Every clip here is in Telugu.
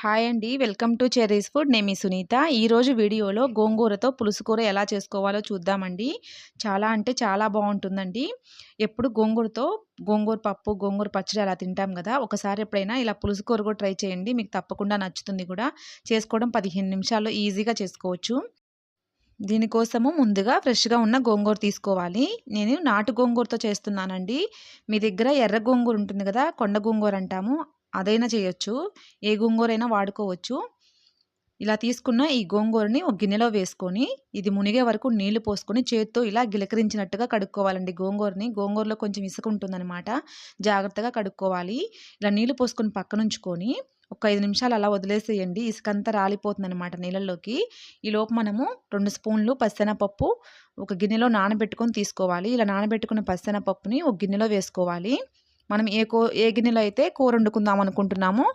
హాయ్ అండి. Welcome to Cherry's Food. నేను మీ సునీత. ఈరోజు వీడియోలో గోంగూరతో పులుసు కూర ఎలా చేసుకోవాలో చూద్దామండి. చాలా అంటే చాలా బాగుంటుందండి. ఎప్పుడు గోంగూరతో గోంగూర పప్పు గోంగూర పచ్చడి అలా తింటాం కదా ఒకసారి ఎప్పుడైనా ఇలా పులుసు కూర కూడా ట్రై చేయండి. మీకు తప్పకుండా నచ్చుతుంది కూడా. చేసుకోవడం పదిహేను నిమిషాల్లో ఈజీగా చేసుకోవచ్చు. దీనికోసము ముందుగా ఫ్రెష్గా ఉన్న గోంగూర తీసుకోవాలి. నేను నాటు గోంగూరతో చేస్తున్నానండి. మీ దగ్గర ఎర్ర గోంగూర ఉంటుంది కదా కొండ గోంగూర అంటాము. అదైనా చేయొచ్చు. ఏ గోంగూరైనా వాడుకోవచ్చు. ఇలా తీసుకున్న ఈ గోంగూరని ఒక గిన్నెలో వేసుకొని ఇది మునిగే వరకు నీళ్ళు పోసుకొని చేత్తో ఇలా గిలకరించినట్టుగా కడుక్కోవాలండి గోంగూరని. గోంగూరలో కొంచెం ఇసుక ఉంటుందన్నమాట. జాగ్రత్తగా కడుక్కోవాలి. ఇలా నీళ్ళు పోసుకొని పక్కనుంచుకొని ఒక ఐదు నిమిషాలు అలా వదిలేసేయండి. ఇసుకంతా రాలిపోతుంది అనమాట నీళ్ళల్లోకి ఈలోపు మనము రెండు స్పూన్లు పప్పు ఒక గిన్నెలో నానబెట్టుకొని తీసుకోవాలి. ఇలా నానబెట్టుకున్న పప్పుని ఒక గిన్నెలో వేసుకోవాలి. మనం ఏ కో ఏ గిన్నెలో అయితే కూర వండుకుందాం అనుకుంటున్నామో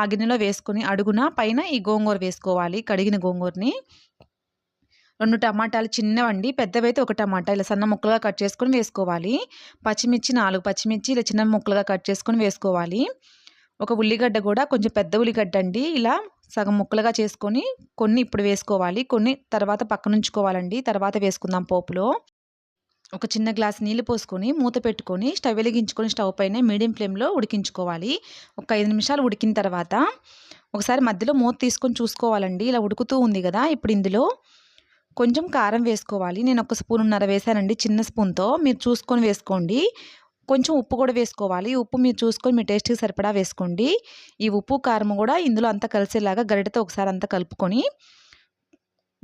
ఆ గిన్నెలో వేసుకొని అడుగున పైన ఈ గోంగూర వేసుకోవాలి కడిగిన గోంగూరని. రెండు టమాటాలు చిన్నవండి పెద్దవైతే ఒక టమాటా ఇలా సన్న ముక్కలుగా కట్ చేసుకొని వేసుకోవాలి. పచ్చిమిర్చి నాలుగు పచ్చిమిర్చి ఇలా చిన్న ముక్కలుగా కట్ చేసుకొని వేసుకోవాలి. ఒక ఉల్లిగడ్డ కూడా కొంచెం పెద్ద ఉల్లిగడ్డ అండి ఇలా సగం ముక్కలుగా చేసుకొని కొన్ని ఇప్పుడు వేసుకోవాలి కొన్ని తర్వాత పక్కనుంచుకోవాలండి తర్వాత వేసుకుందాం పోపులో. ఒక చిన్న గ్లాస్ నీళ్ళు పోసుకొని మూత పెట్టుకొని స్టవ్ వెలిగించుకొని స్టవ్ పైన మీడియం ఫ్లేమ్లో ఉడికించుకోవాలి. ఒక ఐదు నిమిషాలు ఉడికిన తర్వాత ఒకసారి మధ్యలో మూత తీసుకొని చూసుకోవాలండి. ఇలా ఉడుకుతూ ఉంది కదా! ఇప్పుడు ఇందులో కొంచెం కారం వేసుకోవాలి. నేను ఒక స్పూన్ ఉన్నర వేసానండి చిన్న స్పూన్తో. మీరు చూసుకొని వేసుకోండి. కొంచెం ఉప్పు కూడా వేసుకోవాలి. ఉప్పు మీరు చూసుకొని మీ టేస్ట్కి సరిపడా వేసుకోండి. ఈ ఉప్పు కారం కూడా ఇందులో అంతా కలిసేలాగా గరిటతో ఒకసారి అంతా కలుపుకొని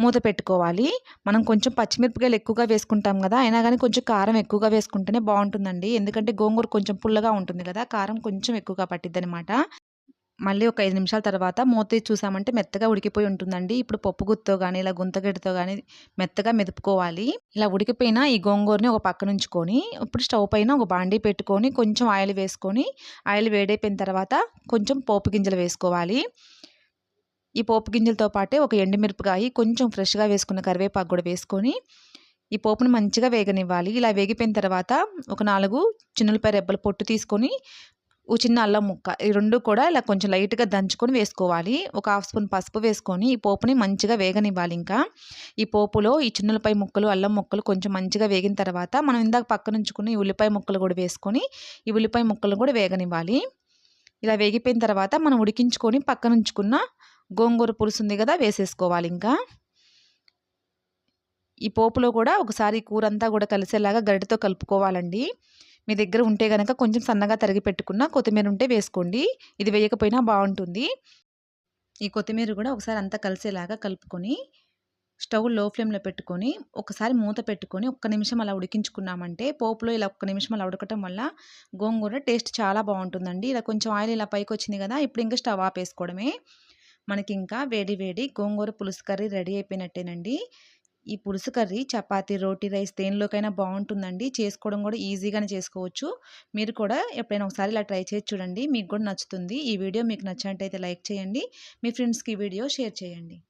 మూత పెట్టుకోవాలి. మనం కొంచెం పచ్చిమిరపకాయలు ఎక్కువగా వేసుకుంటాం కదా అయినా కానీ కొంచెం కారం ఎక్కువగా వేసుకుంటేనే బాగుంటుందండి. ఎందుకంటే గోంగూర కొంచెం పుల్లగా ఉంటుంది కదా కారం కొంచెం ఎక్కువగా పట్టిద్ది అనమాట మళ్ళీ ఒక ఐదు నిమిషాల తర్వాత మూత చూసామంటే మెత్తగా ఉడికిపోయి ఉంటుందండి. ఇప్పుడు పప్పు గుత్తో కానీ ఇలా గుంతగడ్డతో కానీ మెత్తగా మెదుపుకోవాలి. ఇలా ఉడికిపోయిన ఈ గోంగూరని ఒక పక్కన ఉంచుకొని ఇప్పుడు స్టవ్ పైన ఒక బాండీ పెట్టుకొని కొంచెం ఆయిల్ వేసుకొని ఆయిల్ వేడైపోయిన తర్వాత కొంచెం పోపు గింజలు వేసుకోవాలి. ఈ పోపు గింజలతో పాటే ఒక ఎండుమిరపకాయ కొంచెం ఫ్రెష్గా వేసుకున్న కరివేపాకు కూడా వేసుకొని ఈ పోపును మంచిగా వేగనివ్వాలి. ఇలా వేగిపోయిన తర్వాత ఒక నాలుగు చిన్నులపై రెబ్బల పొట్టు తీసుకొని ఓ చిన్న అల్లం ముక్క ఈ రెండు కూడా ఇలా కొంచెం లైట్గా దంచుకొని వేసుకోవాలి. ఒక హాఫ్ స్పూన్ పసుపు వేసుకొని ఈ పోపుని మంచిగా వేగనివ్వాలి ఇంకా. ఈ పోపులో ఈ చిన్నులపై ముక్కలు అల్లం ముక్కలు కొంచెం మంచిగా వేగిన తర్వాత మనం ఇందాక పక్కన ఉంచుకుని ఈ ఉల్లిపాయ ముక్కలు కూడా వేసుకొని ఈ ఉల్లిపాయ ముక్కలు కూడా వేగనివ్వాలి. ఇలా వేగిపోయిన తర్వాత మనం ఉడికించుకొని పక్కన ఉంచుకున్న గోంగూర పులుసు ఉంది కదా వేసేసుకోవాలి ఇంకా ఈ పోపులో కూడా ఒకసారి కూర అంతా కూడా కలిసేలాగా గరిటతో కలుపుకోవాలండి. మీ దగ్గర ఉంటే కనుక కొంచెం సన్నగా తరిగి పెట్టుకున్న కొత్తిమీర ఉంటే వేసుకోండి. ఇది వేయకపోయినా బాగుంటుంది. ఈ కొత్తిమీర కూడా ఒకసారి అంతా కలిసేలాగా కలుపుకొని స్టవ్లో ఫ్లేమ్లో పెట్టుకొని ఒకసారి మూత పెట్టుకొని ఒక్క నిమిషం అలా ఉడికించుకున్నామంటే పోపులో ఇలా ఒక్క నిమిషం అలా ఉడకటం వల్ల గోంగూర టేస్ట్ చాలా బాగుంటుందండి. ఇలా కొంచెం ఆయిల్ ఇలా పైకి వచ్చింది కదా ఇప్పుడు ఇంకా స్టవ్ ఆపేసుకోవడమే. మనకి ఇంకా వేడి వేడి గోంగూర పులుసు కర్రీ రెడీ అయిపోయినట్టేనండి. ఈ పులుసు కర్రీ చపాతీ రోటీ రైస్ దేనిలోకైనా బాగుంటుందండి చేసుకోవడం కూడా ఈజీగానే చేసుకోవచ్చు. మీరు కూడా ఎప్పుడైనా ఒకసారి ఇలా ట్రై చేసి చూడండి. మీకు కూడా నచ్చుతుంది. ఈ వీడియో మీకు నచ్చినట్టయితే లైక్ చేయండి. మీ ఫ్రెండ్స్కి ఈ వీడియో షేర్ చేయండి.